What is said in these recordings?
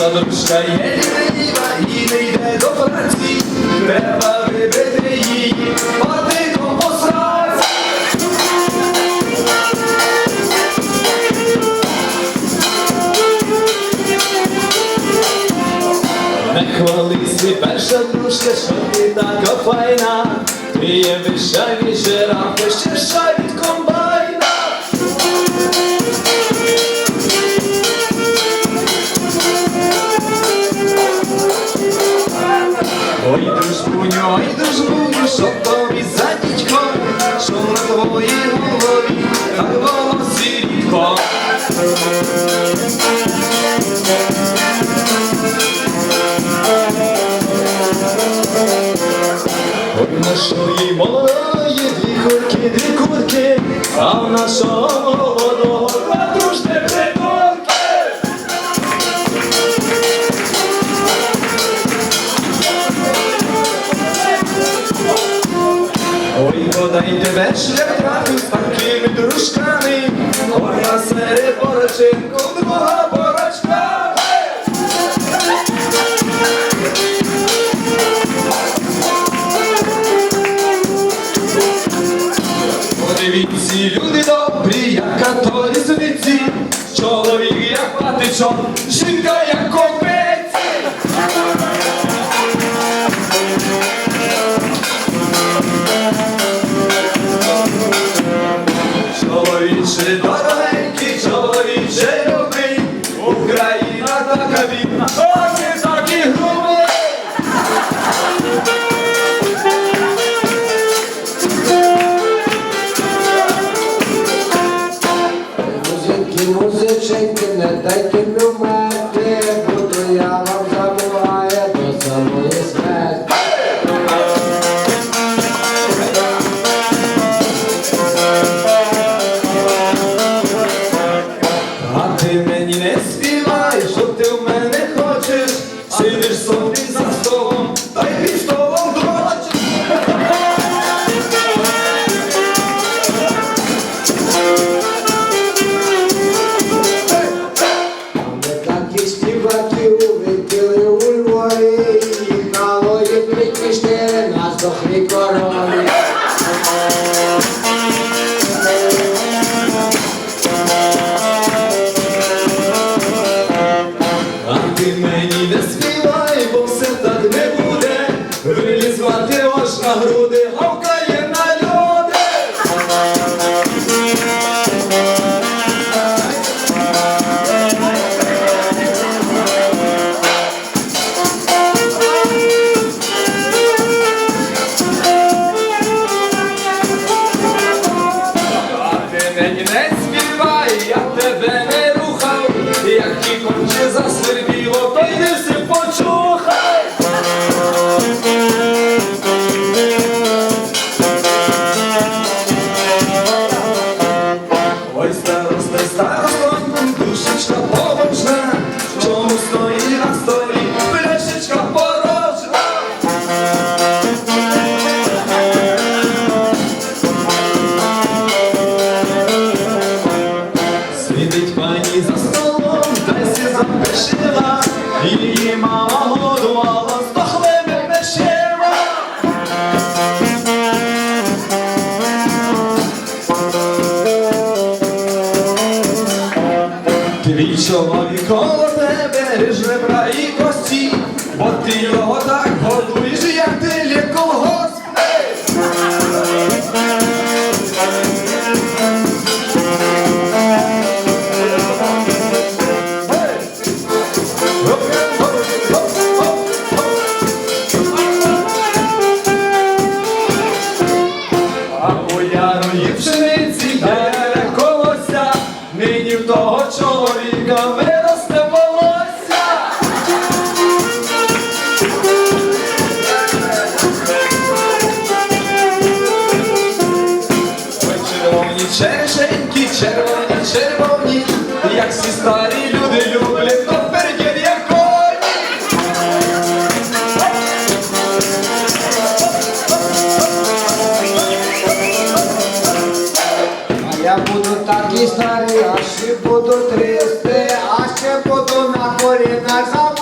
Дружка є лінива і не йде до праці, треба вибити її патиком по. Не хвалися, перша дружка, що ти така файна, ти є вища від жирафи, ще ша від комбайна. Ой, дружбуню, ой, дружбуню, що тобі за дідько, що на твоїй голові, так волосі рідко. Ой, нашої молодої дві курки, дві курки, а в нашого подай тебе шлях з такими дружками, Одна серед борочинку, друга борочка. Подивіться, люди добрі, як католізниці, чоловік як патичок, жінка як копець. Чоловіче дорогенький, чоловіче любий, Україна така музиченьки, не дайте люмати, тебе ріж ребра і кості, бо ти його так годуєш, як ти лє колгосп. А у пшениці дере колося, нині в того чоловіка Я буду такий старий, аж ще буду трясти, а ще буду на колінах.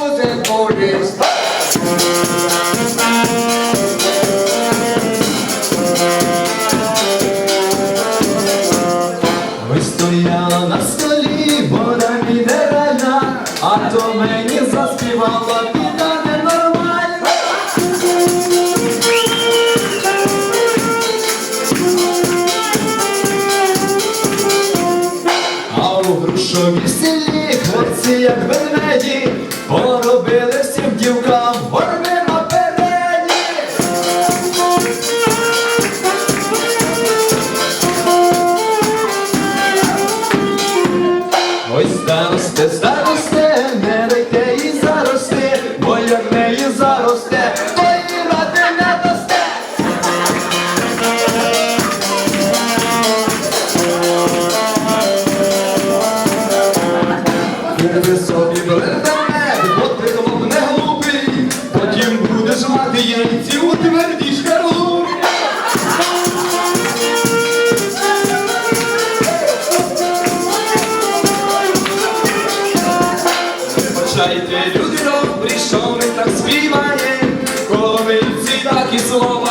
Мати яйці у твердій шкарлупі. Вибачайте, люди добрі, що ми так співаємо, коли ці такі слова.